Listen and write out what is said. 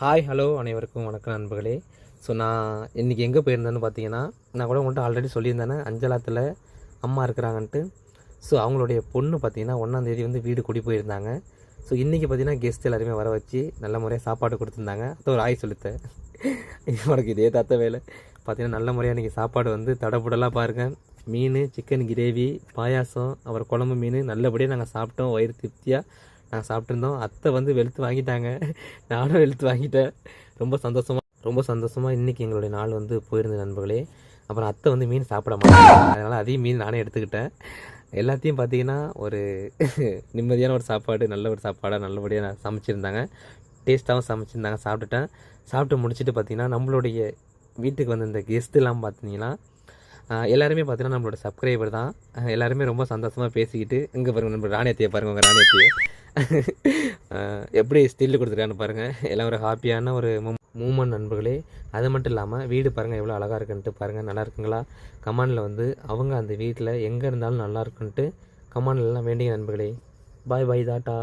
Hi hello அனைவருக்கும் வணக்கம் நண்பர்களே. ஸோ நான் இன்றைக்கி எங்கே போயிருந்தேன்னு பார்த்தீங்கன்னா நான் கூட உங்கள்கிட்ட ஆல்ரெடி சொல்லியிருந்தேனே அஞ்சலாத்தில் அம்மா இருக்கிறாங்கன்ட்டு. ஸோ அவங்களுடைய பொண்ணு பார்த்தீங்கன்னா ஒன்றாந்தேதி வந்து வீடு குடி போயிருந்தாங்க. ஸோ இன்றைக்கி பார்த்தீங்கன்னா கெஸ்ட் எல்லாருமே வர வச்சு நல்ல முறையாக சாப்பாடு கொடுத்துருந்தாங்க. அது ஒரு ஆய் சொல்லித்தேன் உனக்கு இதே தாத்த வேலை. பார்த்தீங்கன்னா நல்ல முறையாக இன்றைக்கி சாப்பாடு வந்து தடப்புடலாம் பாருங்கள் மீன் சிக்கன் கிரேவி பாயாசம் அப்புறம் குழம்பு மீன் நல்லபடியாக நாங்கள் சாப்பிட்டோம். வயிறு திருப்தியாக நாங்கள் சாப்பிட்ருந்தோம் அத்தை வந்து வெளுத்து வாங்கிட்டாங்க. நானும் வெளுத்து வாங்கிட்டேன். ரொம்ப சந்தோஷமாக ரொம்ப சந்தோஷமாக இன்றைக்கி எங்களுடைய நாள் வந்து போயிருந்த நண்பர்களே. அப்புறம் அத்தை வந்து மீன் சாப்பிட மாட்டாங்க. அதனால் அதையும் மீன் நானே எடுத்துக்கிட்டேன். எல்லாத்தையும் பார்த்தீங்கன்னா ஒரு நிம்மதியான ஒரு சாப்பாடு நல்ல ஒரு சாப்பாடாக நல்லபடியாக நான் சமைச்சிருந்தாங்க. டேஸ்ட்டாகவும் சமைச்சிருந்தாங்க. சாப்பிட்டுட்டேன். சாப்பிட்டு முடிச்சுட்டு பார்த்தீங்கன்னா நம்மளுடைய வீட்டுக்கு வந்த இந்த கெஸ்ட்டுலாம் பார்த்தீங்கன்னா எல்லாருமே பார்த்தீங்கன்னா நம்மளோட சப்ஸ்கிரைபர் தான். எல்லாருமே ரொம்ப சந்தோஷமாக பேசிக்கிட்டு இங்கே பாருங்கள் நம்ம ராணியத்தையை பாருங்க உங்கள் ராணியத்தையை. எப்படி ஸ்டில்லு கொடுத்துருக்கான்னு பாருங்கள் எல்லாம் ஒரு ஹாப்பியான ஒரு மூமெண்ட் நண்பர்களே. அது மட்டும் இல்லாமல் வீடு பாருங்கள் எவ்வளோ அழகாக இருக்குன்ட்டு பாருங்கள் நல்லா இருக்குங்களா? கமாண்டில் வந்து அவங்க அந்த வீட்டில் எங்கே இருந்தாலும் நல்லா இருக்குன்ட்டு கமாண்டிலலாம் வேண்டிய நண்பர்களே. பாய் பாய் தாட்டா